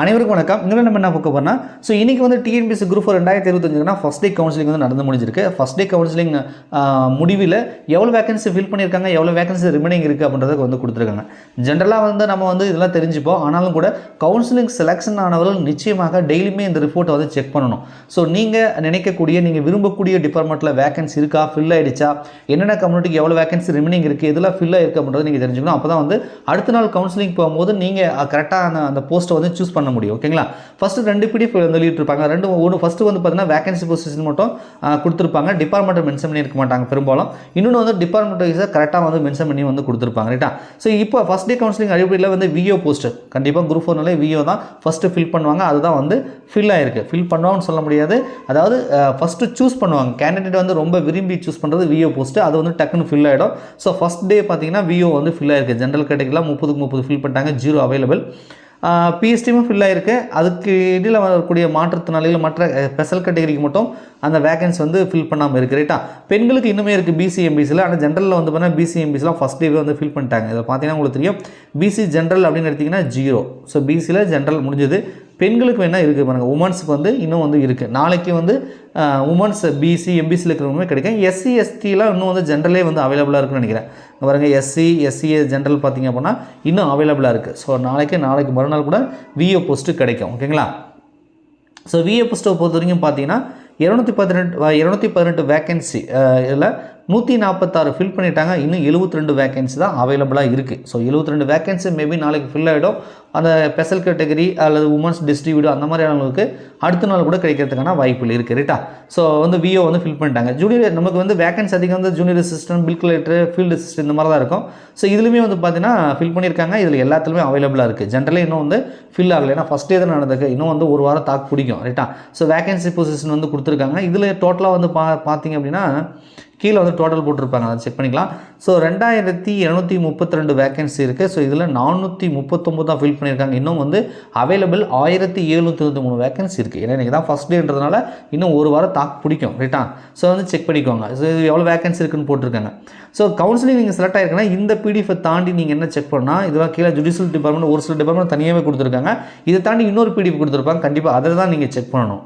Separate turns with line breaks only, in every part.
அனைவருக்கும் வணக்கம். இங்கே நம்ம என்ன பார்க்க போறோம்னா ஸோ இன்றைக்கி வந்து டிஎன்பிஎஸ் குரூப் ரெண்டாயிரத்தி இருபத்தஞ்சுனா ஃபஸ்ட் டே கவுன்சிலிங் வந்து நடந்து முடிஞ்சிருக்கு. ஃபஸ்ட் டே கவுன்சிலிங் முடிவில் எவ்வளோ வேகன்சி ஃபில் பண்ணியிருக்காங்க எவ்வளோ வேகன்சி ரிமைனிங் இருக்குது அப்படின்றத வந்து கொடுத்துருக்காங்க. ஜென்ரலாக வந்து நம்ம வந்து இதெல்லாம் தெரிஞ்சுப்போம். ஆனாலும் கூட கவுன்சிலிங் செலெக்ஷன் ஆனவர்கள் நிச்சயமாக டெய்லியுமே இந்த ரிப்போர்ட்டை வந்து செக் பண்ணணும். ஸோ நீங்கள் நினைக்கக்கூடிய நீங்கள் விரும்பக்கூடிய டிபார்ட்மெண்ட்டில் வேகன்சி இருக்கா ஃபில் ஆகிடுச்சா என்னென்ன கம்யூனிட்டிக்கு எவ்வளோ வேகன்சி ரிமைனிங் இருக்குது இதெல்லாம் ஃபில் ஆகிருக்கு அப்படின்றத நீங்கள் தெரிஞ்சுக்கணும். அப்போ தான் வந்து அடுத்த நாள் கவுன்சிலிங் போகும்போது நீங்கள் கரெக்டாக அந்த அந்த போஸ்ட்டை வந்து சூஸ் பண்ண முடியும் ஓகேங்களா? ஃபஸ்ட்டு ரெண்டு பிடிஎஃப் வந்து வெளியிட்டிருப்பாங்க. ரெண்டு ஒன்று ஃபஸ்ட்டு வந்து பார்த்தீங்கன்னா வேகன்சி பொசிஷன் மட்டும் கொடுத்துருப்பாங்க. டிபார்ட்மெண்ட்டை மென்ஷன் பண்ணியிருக்க மாட்டாங்க பெரும்பாலும். இன்னொன்று வந்து டிபார்ட்மெண்ட் வைஸாக கரெக்டாக வந்து மென்ஷன் பண்ணி வந்து கொடுத்துருப்பாங்க ரைட்டா ஸோ இப்போ ஃபஸ்ட் டே கவுன்சிலிங் அடிப்படையில் வந்து விஓ போஸ்ட் கண்டிப்பாக குரூப் ஃபோர்னாலே விஓ தான் ஃபஸ்ட்டு ஃபில் பண்ணுவாங்க. அதுதான் வந்து ஃபில் ஆயிருக்கு. ஃபில் பண்ணுவாங்கன்னு சொல்ல முடியாது. அதாவது ஃபஸ்ட்டு சூஸ் பண்ணுவாங்க. கேண்டிடேட் வந்து ரொம்ப விரும்பி சூஸ் பண்ணுறது விஓ போஸ்ட்டு அது வந்து டக்குன்னு ஃபில் ஆகிடும் ஸோ ஃபஸ்ட் டே பார்த்தீங்கன்னா விஓ வந்து ஃபில் ஆயிருக்கு. ஜென்ரல் கேட்டகரியில் முப்பதுக்கு முப்பது ஃபில் பண்ணிட்டாங்க. ஜீரோ அவைலபிள் பிஎஸ்டியும் ஃபில் ஆகிருக்கு அதுக்கு இடையில் வரக்கூடிய மாற்றுத்திறனாளிகள் மற்ற ஸ்பெஷல் கேட்டகரிக்கு மட்டும் அந்த வேகன்ஸ் வந்து ஃபில் பண்ணாமல் இருக்குது ரைட்டா பெண்களுக்கு இன்னுமே இருக்குது பிசிஎம்பிசியில் ஆனால் ஜென்ரலில் வந்து பார்த்தீங்கன்னா பிசிஎம்பிசிலாம் ஃபஸ்ட் டேவே வந்து ஃபில் பண்ணிட்டாங்க. இதை பார்த்தீங்கன்னா உங்களுக்கு தெரியும். பிசி ஜென்ரல் அப்படின்னு எடுத்திங்கன்னா ஜீரோ ஸோ பிசியில் ஜென்ரல் முடிஞ்சது. பெண்களுக்கு வேணால் இருக்குது பாருங்கள் உமன்ஸுக்கு வந்து இன்னும் வந்து இருக்குது நாளைக்கு வந்து உமன்ஸ் பிசி எம்பிசியில் இருக்கிறவங்களுமே கிடைக்கும். எஸ்சி எஸ்டிலாம் இன்னும் வந்து ஜென்ரலே வந்து அவைலபிளாக இருக்குன்னு நினைக்கிறேன். பாருங்கள் எஸ்சி எஸ்சிஏ ஜென்ரல் பார்த்திங்க அப்படின்னா இன்னும் அவைலபிளாக இருக்குது ஸோ நாளைக்கு நாளைக்கு மறுநாள் கூட விஓ போஸ்ட்டு கிடைக்கும். ஓகேங்களா ஸோ விஏ போஸ்ட்டை பொறுத்த வரைக்கும் பார்த்தீங்கன்னா இரநூத்தி பதினெட்டு இரநூத்தி பதினெட்டு வேக்கன்சி இதில் நூற்றி நாற்பத்தாறு ஃபில் பண்ணிட்டாங்க. இன்னும் 72 ரெண்டு வேக்கன்சி தான் அவைலபிளாக இருக்குது ஸோ 72 ரெண்டு வேக்கன்சி மேபி நாளைக்கு ஃபில் ஆகிடும் அந்த ஸ்பெஷல் கேட்டகரி அல்லது உமன்ஸ் டிஸ்ட்ரிபியூட் அந்த மாதிரியானவங்களுக்கு அடுத்த நாள் கூட கிடைக்கிறதுக்கான வாய்ப்புகள் இருக்குது ரைட்டா ஸோ வந்து விஓ வந்து ஃபில் பண்ணிட்டாங்க. ஜூனியர் நமக்கு வந்து வேகன்சி அதிகம் வந்து junior assistant bill collector field assistant இந்த மாதிரி தான் இருக்கும். ஸோ இதுலையுமே வந்து பார்த்தீங்கன்னா ஃபில் பண்ணியிருக்காங்க. இதில் எல்லாத்துலேயுமே அவைலபிளாக இருக்குது ஜென்ரலி இன்னும் வந்து ஃபில் ஆகலை. ஏன்னா ஃபஸ்ட் டே தான் நடந்திருக்கு. இன்னும் வந்து ஒரு வாரம் தாக்கு பிடிக்கும் ரைட்டா ஸோ வேகன்சி பொசிஷன் வந்து கொடுத்துருக்காங்க. இதில் டோட்டலாக வந்து பா பார்த்தீங்க அப்படின்னா கீழே வந்து டோட்டல் போட்டிருப்பாங்க. அதை செக் பண்ணிக்கலாம். ஸோ ரெண்டாயிரத்தி இரநூத்தி முப்பத்தி ரெண்டு வேகன்சி இருக்குது ஸோ இதில் நானூற்றி முப்பத்தொம்பது தான் ஃபில் பண்ணியிருக்காங்க. இன்னும் வந்து அவைலபிள் ஆயிரத்தி எழுநூற்றி தொண்ணூற்றி மூணு வேகன்சி இருக்குது ஏன்னா இன்றைக்கி தான் ஃபஸ்ட் டேன்றதுனால இன்னும் ஒரு வாரம் தாக்கு பிடிக்கும் ரைட்டா ஸோ வந்து செக் பண்ணிக்கோங்க. ஸோ இது எவ்வளோ வேகன்சி இருக்குன்னு போட்டிருக்காங்க. ஸோ கவுன்சிலிங் நீங்கள் செலக்ட் ஆயிருக்குன்னா இந்த பிடிஎஃப் தாண்டி நீங்கள் என்ன செக் பண்ணால் இதெல்லாம் கீழே ஜுடிஷியல் டிபார்ட்மெண்ட் ஒரு சில டிபார்ட்மெண்ட் தனியாகவே கொடுத்துருக்காங்க. இதை தாண்டி இன்னொரு பிடிஎஃப் கொடுத்துருப்பாங்க. கண்டிப்பாக அதை தான் நீங்கள் செக் பண்ணணும்.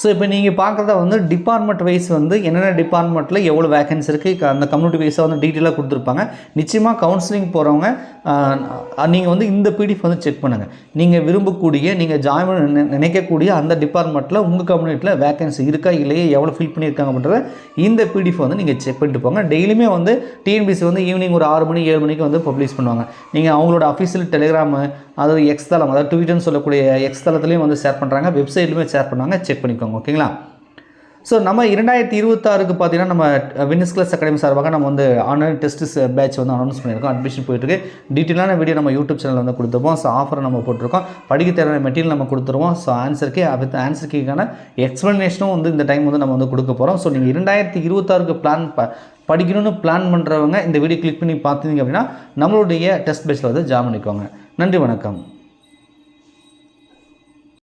ஸோ இப்போ நீங்கள் பார்க்குறத வந்து டிபார்ட்மெண்ட் வைஸ் வந்து என்னென்ன டிபார்ட்மெண்ட்டில் எவ்வளோ வேகன்சி இருக்குது அந்த கம்யூனிட்டி வைஸாக வந்து டீட்டெயிலாக கொடுத்துருப்பாங்க. நிச்சயமாக கவுன்சிலிங் போகிறவங்க நீங்கள் வந்து இந்த பிடிஎஃப் வந்து செக் பண்ணுங்கள் நீங்கள் விரும்பக்கூடிய நீங்கள் ஜாயின் பண்ண நினைக்கக்கூடிய அந்த டிபார்ட்மெண்ட்டில் உங்கள் கம்யூனிட்டியில் வேகன்சி இருக்கா இல்லையே எவ்வளோ ஃபில் பண்ணியிருக்காங்க அப்படின்றத இந்த பிடிஎஃப் வந்து நீங்கள் செக் பண்ணிட்டு போங்க. டெய்லியுமே வந்து டிஎன்பிசி வந்து ஈவினிங் ஒரு ஆறு மணி ஏழு மணிக்கு வந்து பப்ளிஷ் பண்ணுவாங்க. நீங்கள் அவங்களோட அஃபீஷியல் டெலிகிராமு அதாவது எக்ஸ் தளம் அதாவது ட்விட்டர்னு சொல்லக்கூடிய எக்ஸ் தளத்துலேயும் வந்து ஷேர் பண்ணுறாங்க வெப்சைட்லையுமே ஷேர் பண்ணுவாங்க செக் பண்ணிக்கோங்க. ஓகேங்களா? ஸோ நம்ம இரண்டாயிரத்தி இருபத்தாறுக்கு பார்த்தீங்கன்னா நம்ம வினிஸ் கிளாஸ் அகாடமி சார்பாக நம்ம வந்து ஆன்லைன் டெஸ்ட் பேட்ச் வந்து அனௌன்ஸ் பண்ணியிருக்கோம் அட்மிஷன் போயிட்டுருக்கு. டீட்டெயிலான வீடியோ நம்ம யூடியூப் சேனல் வந்து கொடுத்துருப்போம். ஸோ ஆஃபர் நம்ம போட்டிருக்கோம். படிக்க தேவையான மெட்டீரியல் நம்ம கொடுத்துருவோம். ஸோ ஆன்சருக்கு வித் ஆன்சருக்கான எக்ஸ்ப்ளனேஷனும் வந்து இந்த டைம் வந்து நம்ம வந்து கொடுக்க போகிறோம் ஸோ நீங்கள் இரண்டாயிரத்தி இருபத்தாறுக்கு பிளான் ப படிக்கணும்னு பிளான் பண்ணுறவங்க இந்த வீடியோ கிளிக் பண்ணி பார்த்தீங்க அப்படின்னா நம்மளுடைய டெஸ்ட் பேட்சில் வந்து ஜாயின் பண்ணிக்கோங்க. நன்றி வணக்கம்.